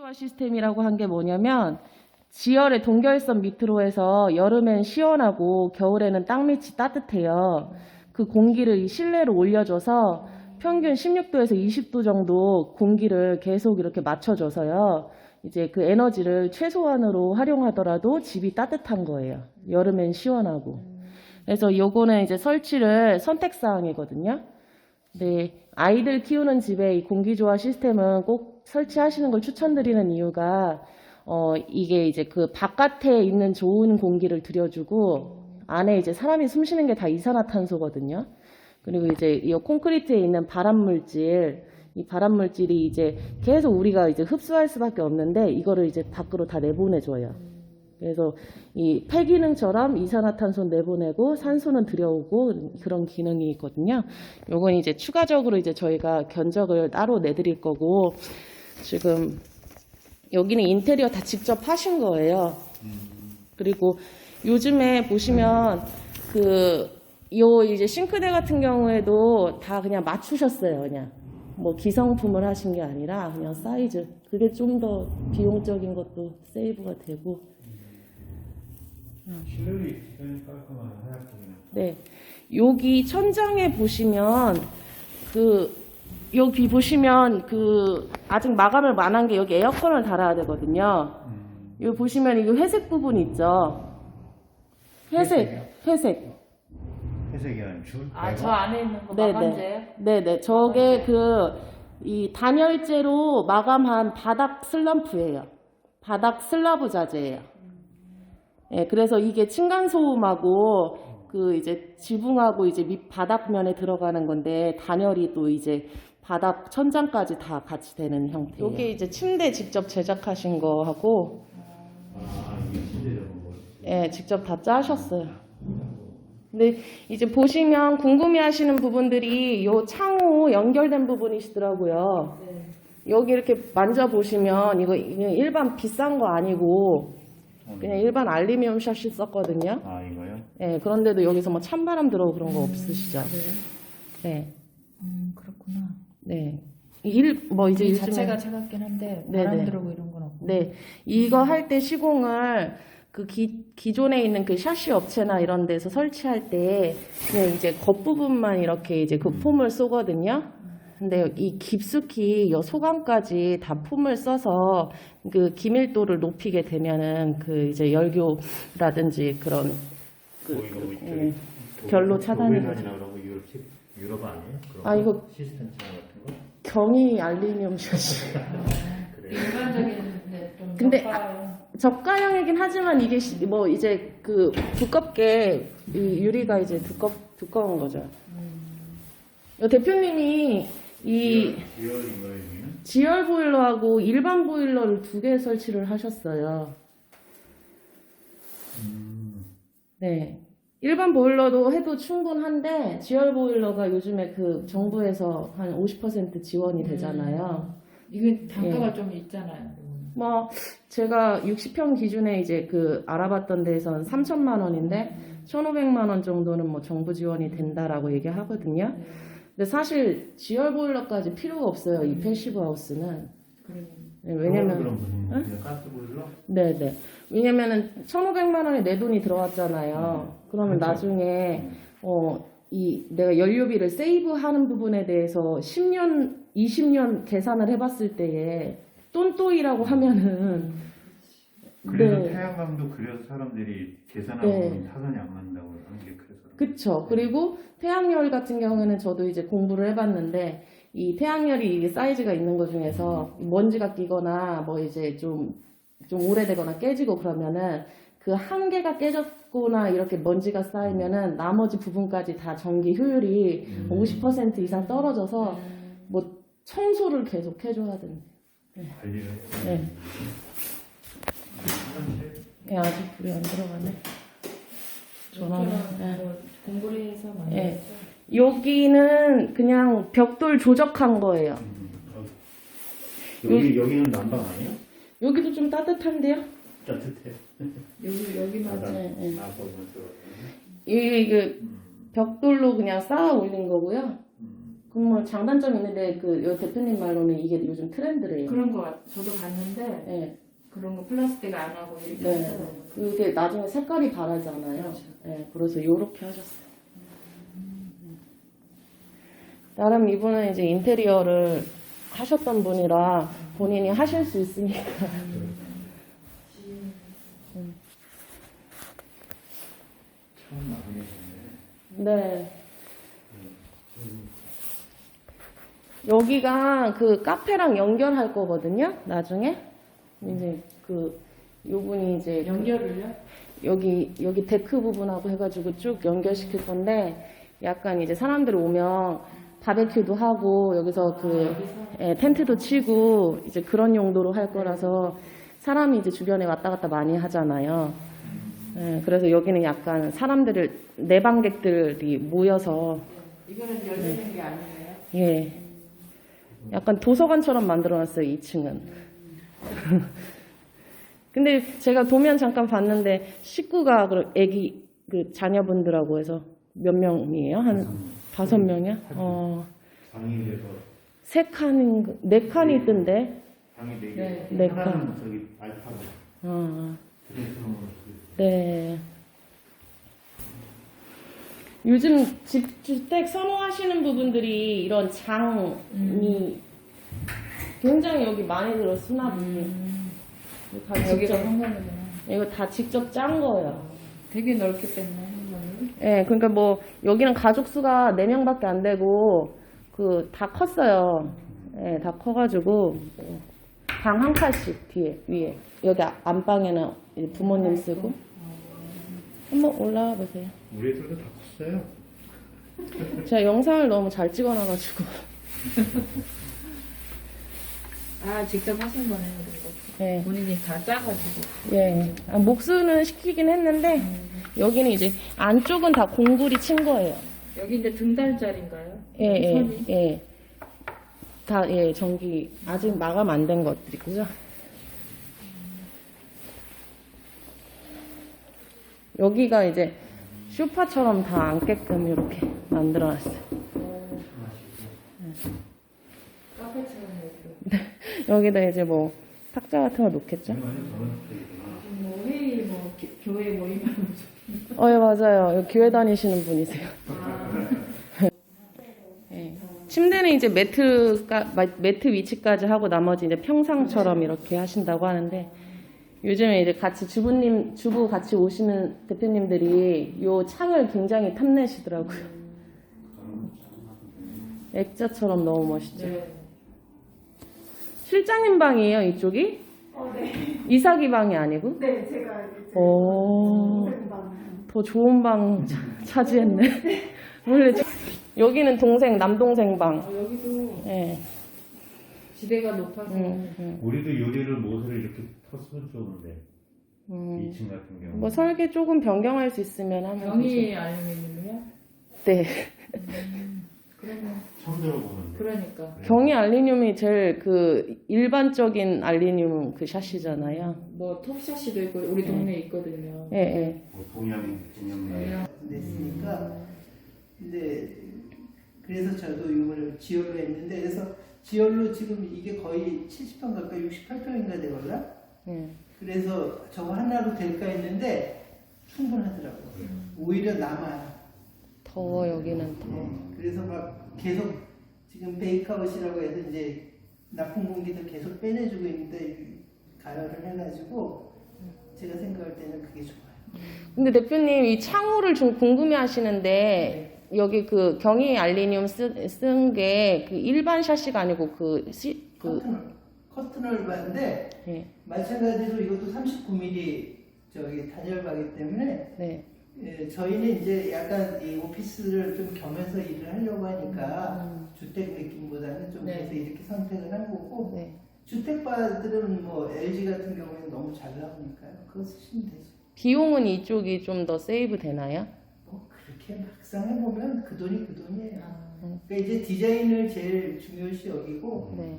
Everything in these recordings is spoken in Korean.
조화 시스템이라고 한 게 뭐냐면 지열의 동결선 밑으로 해서 여름엔 시원하고 겨울에는 땅 밑이 따뜻해요. 그 공기를 이 실내로 올려줘서 평균 16도에서 20도 정도 공기를 계속 이렇게 맞춰줘서요. 이제 그 에너지를 최소한으로 활용하더라도 집이 따뜻한 거예요. 여름엔 시원하고. 그래서 요거는 이제 설치를 선택사항이거든요. 네, 아이들 키우는 집에 이 공기조화 시스템은 꼭 설치하시는 걸 추천드리는 이유가 어 이게 이제 그 바깥에 있는 좋은 공기를 들여주고 안에 이제 사람이 숨 쉬는 게 다 이산화탄소거든요. 그리고 이제 이 콘크리트에 있는 발암 물질, 이 발암 물질이 이제 계속 우리가 이제 흡수할 수밖에 없는데 이거를 이제 밖으로 다 내보내줘요. 그래서 이 폐기능처럼 이산화탄소 내보내고 산소는 들여오고 그런 기능이 있거든요. 요건 이제 추가적으로 이제 저희가 견적을 따로 내드릴 거고 지금 여기는 인테리어 다 직접 하신 거예요. 그리고 요즘에 보시면 그 요 이제 싱크대 같은 경우에도 다 그냥 맞추셨어요. 그냥 뭐 기성품을 하신 게 아니라 그냥 사이즈 그게 좀 더 비용적인 것도 세이브가 되고 깔끔한 네. 여기 천장에 보시면 그 여기 보시면 그 아직 마감을 안 한 게 여기 에어컨을 달아야 되거든요. 음, 여기 보시면 이거 회색 부분 있죠. 회색, 회색. 회색이 아닌 줄? 아, 저 안에 있는 거 네네. 마감재요? 네네. 저게 그 이 단열재로 마감한 바닥 슬럼프예요. 바닥 슬라브 자재예요. 예, 그래서 이게 층간 소음하고 그 이제 지붕하고 이제 밑 바닥면에 들어가는 건데 단열이 또 이제 바닥 천장까지 다 같이 되는 형태예요. 이게 이제 침대 직접 제작하신 거 하고 아 이게 실내적으로 뭐 예, 직접 다 짜셨어요. 근데 이제 보시면 궁금해하시는 부분들이 요 창호 연결된 부분이시더라고요. 여기 이렇게 만져보시면 이거 그냥 일반 비싼 거 아니고 그냥 일반 알루미늄 샷이 썼거든요. 아 이거요? 예, 그런데도 여기서 뭐 찬바람 들어오고 그런 거 없으시죠? 네. 음, 그렇구나. 네. 일, 뭐 이제 이 요즘에. 자체가 차갑긴 한데 네네. 바람 들어오고 이런 건 없고. 네. 이거 할 때 시공을 그 기, 기존에 있는 그 샤시 업체나 이런 데서 설치할 때 그냥 이제 겉부분만 이렇게 이제 그 폼을 쏘거든요. 근데 이 깊숙이 요 소감까지 다 폼을 써서 그 기밀도를 높이게 되면은 그 이제 열교라든지 그런 그, 뭐 이거 뭐 예. 결로 차단이 그러고 유럽 유럽 아니에요? 그런 아, 거? 이거- 시스템 차량 경이. 일반적인데 좀 근데 저가요. 저가형이긴 하지만 이게 시- 뭐 이제 그 두껍게 이 유리가 이제 두껍 두꺼운 거죠. 요 대표님이 이 거예요 여기는? 지열 보일러하고 일반 보일러를 두 개 설치를 하셨어요. 음. 네. 일반 보일러도 해도 충분한데 지열 보일러가 요즘에 그 정부에서 한 50% 지원이 되잖아요. 이게 단가가 예. 좀 있잖아요. 뭐 제가 60평 기준에 이제 그 알아봤던 데에서는 3천만 원인데 1,500만 원 정도는 뭐 정부 지원이 된다라고 얘기하거든요. 근데 사실 지열 보일러까지 필요가 없어요. 이 패시브 하우스는. 그래. 네, 왜냐면 그냥 가스 보일러? 네, 네. 왜냐면은 1,500만 원에 내 돈이 들어왔잖아요. 그러면 그렇죠. 나중에 음. 어, 이 내가 연료비를 세이브하는 부분에 대해서 10년, 20년 계산을 해봤을 때에 똔또이라고 하면은 그래서 네. 태양광도 그래서 사람들이 계산하고 네. 타산이 안 난다고 하는 게 그래서 그쵸. 그리고 태양열 같은 경우에는 저도 이제 공부를 해봤는데 이 태양열이 사이즈가 있는 것 중에서 먼지가 끼거나 뭐 이제 좀, 좀 오래되거나 깨지고 그러면은 그 한 개가 깨졌거나 이렇게 먼지가 쌓이면은 나머지 부분까지 다 전기 효율이 음. 50% 이상 떨어져서 뭐 청소를 계속 해줘야 된대. 관리를 해야 네. 되는 예, 아직 불이 안 들어가네. 전화는. 네. 뭐 공부를 해서 많이 예. 했죠. 여기는 그냥 벽돌 조적한 거예요. 여기 여기는 난방 아니에요? 여기도 좀 따뜻한데요? 따뜻해. 여기 여기만 아, 네, 네. 이게, 음, 벽돌로 그냥 쌓아 올린 거고요. 음. 그뭐 장단점 이 있는데 그 요 대표님 말로는 이게 요즘 트렌드래요. 그런 거 같- 저도 봤는데 네. 그런 거 플라스틱 안 하고 이렇게 네. 하더라고요. 그게 나중에 색깔이 바라잖아요. 그렇죠. 네, 그래서 요렇게 하셨어요. 나름 이분은 이제 인테리어를 하셨던 분이라 본인이 하실 수 있으니까. 처음 나오네. 네. 여기가 그 카페랑 연결할 거거든요. 나중에 이제 그 요분이 이제 연결을요? 여기 여기 데크 부분하고 해가지고 쭉 연결시킬 건데 약간 이제 사람들이 오면 바베큐도 하고 여기서 그 예, 텐트도 치고 이제 그런 용도로 할 거라서 사람이 이제 주변에 왔다 갔다 많이 하잖아요. 예, 그래서 여기는 약간 사람들을 내방객들이 모여서 이거는 열리는 게 아니에요? 예. 약간 도서관처럼 만들어놨어요, 2층은. 근데 제가 도면 잠깐 봤는데 식구가 그 애기 그 자녀분들하고 해서 몇 명이에요? 한 다섯 명이야? 어, 방이 돼서 세 칸인 네 칸이 있던데. 방이 네 개. 네. 네 하나는 저기 알파고. 어, 네. 요즘 집 주택 선호하시는 부분들이 이런 장이 굉장히 여기 많이 들어 수납이. 이거 다 아, 여기가 직접 이거 다 직접 짠 거예요. 되게 넓게 뺐네 한번을 예, 그러니까 뭐 여기는 가족 수가 4명밖에 안 되고 그 다 컸어요. 예, 다 커가지고 방 한 칸씩 뒤에 위에 여기 아- 안방에는 부모님 쓰고 한번 올라와 보세요. 우리 애들도 다 컸어요. 제가 영상을 너무 잘 찍어놔가지고 아 직접 하신 거네요 그거 예, 본인이 다 짜가지고 예. 아, 목수는 시키긴 했는데 여기는 이제 안쪽은 다 공구리 친 거예요. 여기 이제 등달짜리인가요? 예, 예, 선이? 예. 다, 예, 전기, 아직 마감 안 된 것들이고요. 여기가 이제 쇼파처럼 다 앉게끔 이렇게 만들어놨어요. 카페처럼 이렇게 여기다 이제 뭐 탁자 같은 거 놓겠죠? 뭐 회의 뭐 기- 교회 모임 하는 어, 예, 맞아요. 여기 교회 다니시는 분이세요. 아, 예. 침대는 이제 매트가, 마- 매트 위치까지 하고 나머지 이제 평상처럼 이렇게 하신다고 하는데 요즘에 이제 같이 주부님, 주부 같이 오시는 대표님들이 요 창을 굉장히 탐내시더라고요. 액자처럼 너무 멋있죠. 네. 실장님 방이에요, 이쪽이? 어, 네. 이사기 방이 아니고? 네, 제가 이제 오, 동생방. 더 좋은 방 차- 차지했네. 원래 저- 여기는 동생, 남동생 방. 아, 여기도 예. 지대가 높아서 음, 음, 우리도 요리를 못을 이렇게 텄으면 좋은데 음. 2층 같은 경우. 뭐 설계 조금 변경할 수 있으면 하면 되죠. 병이 알루미늄이야? 네. 그러면 처음 들어보는데. 그러니까 경이 알리늄이 제일 그 일반적인 알리늄 그 샷이잖아요. 뭐 톱샷이도 있고 우리 동네에 있거든요. 예, 예. 뭐 동양 동양 그냥 냈으니까 근데 그래서 저도 이걸 지열로 했는데 그래서 지열로 지금 이게 거의 70평 가까이 68평인가 되걸라 예. 그래서 저거 하나로 될까 했는데 충분하더라고 요 오히려 남아요 더워 여기는 더. 그래서 막 계속 지금 베이크아웃이라고 해서 이제 나쁜 공기들 계속 빼내주고 있는데 가열을 해가지고 제가 생각할 때는 그게 좋아요 근데 대표님 이 창호를 좀 궁금해 하시는데 여기 그 경이 알리늄 쓴 게 그 일반 샷이가 아니고 그 시, 그 커튼을 커튼을 봤는데 예. 마찬가지로 이것도 39mm 저기 단열바기 때문에 네. 예, 저희는 이제 약간 이 오피스를 좀 겸해서 일을 하려고 하니까 음. 주택 느낌보다는 좀 네. 그래서 이렇게 선택을 한 거고 네. 주택바들은 뭐 LG 같은 경우에는 너무 잘 나오니까요. 그거 쓰시면 되죠. 비용은 이쪽이 좀 더 세이브 되나요? 뭐 그렇게 막상 해보면 그 돈이 그 돈이에요. 아, 그러니까 이제 디자인을 제일 중요시 여기고 네.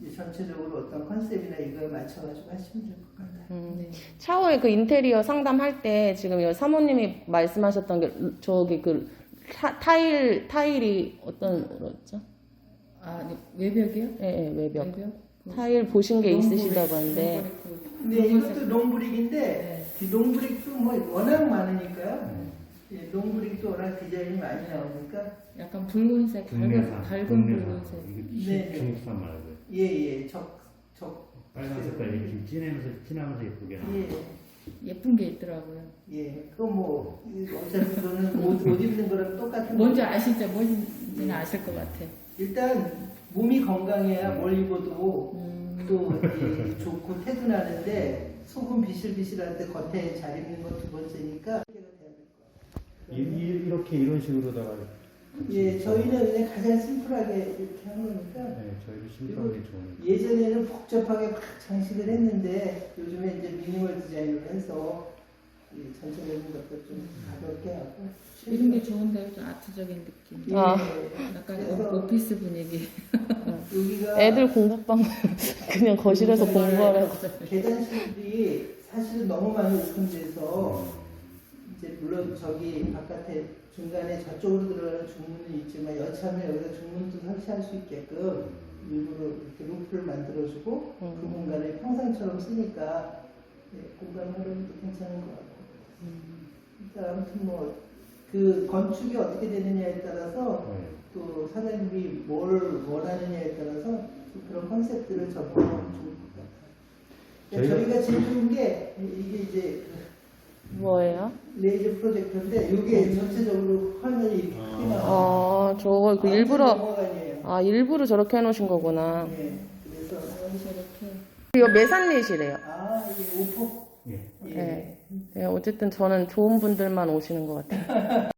이제 전체적으로 어떤 컨셉이나 이거에 맞춰가지고 하시면 될 것 같아요. 음. 네. 차후에 그 인테리어 상담할 때 지금 여 사모님이 말씀하셨던 게 저기 그 타, 타일 타일이 어떤 거였죠? 아 네, 외벽이요? 예, 예, 외벽. 외벽? 그 타일 보신 게 롱브릭, 있으시다고 하는데 그 붉은색. 이것도 롱브릭인데 네. 이 롱브릭도 뭐 워낙 많으니까요. 네. 예, 롱브릭도 워낙 디자인이 많이 나오니까 약간 붉은색 밝은, 밝은. 붉은색 네. 시- 중국산 말고요. 예예 적 적 빨간 색깔이 좀 진하면서 진하면서 예쁘게 나와. 예. 예쁜 게 있더라고요. 예, 그거 뭐 어차피 그거는 옷, 옷 입는 거랑 똑같은 뭔지 거. 아시죠? 뭔지는 아실 것 같아. 일단 몸이 건강해야 뭘 입어도 음, 또 예, 좋고 태도나는데 속은 비실비실할 때 겉에 잘 입는 건 두 번째니까 이, 이, 이렇게 이런 식으로다가 예, 저희는 그냥 가장 심플하게 이렇게 한 거니까 네, 저희도 심플하게 좋은. 예전에는 복잡하게 막 장식을 했는데 요즘에 이제 미니멀 디자인을 해서 이 전체적인 것도 좀 가볍게 하고 이런 게 좋은데요. 좀 아트적인 느낌. 예, 아. 약간 그래서 오- 오피스 분위기. 여기가 애들 공부방 그냥 거실에서 공부하라고. 계단실이 사실은 너무 많이 오픈돼서 이제 물론 저기 바깥에 중간에 저쪽으로 들어가는 중문은 있지만 여차하면 여기다 중문도 설치할 수 있게끔 일부러 이렇게 루프를 만들어주고 그 음. 공간을 평상처럼 쓰니까 예, 공간 활용도 괜찮은 것 같고 일단 아무튼 뭐 그 건축이 어떻게 되느냐에 따라서 네. 또 사장님이 뭘 원하느냐에 따라서 또 그런 컨셉들을 접근하면 좋을 것 같아요. 저희가- 저희가 제일 좋은 게 이게 이제 뭐예요? 레이저 프로젝터인데 이게 전체적으로 화면이. 아, 저거 그 일부러. 아 일부러 저렇게 해놓으신 거구나. 네, 그래서 이거 매산리시래요. 아 이게 오퍼 예. 예. 네. 네, 어쨌든 저는 좋은 분들만 오시는 것 같아요.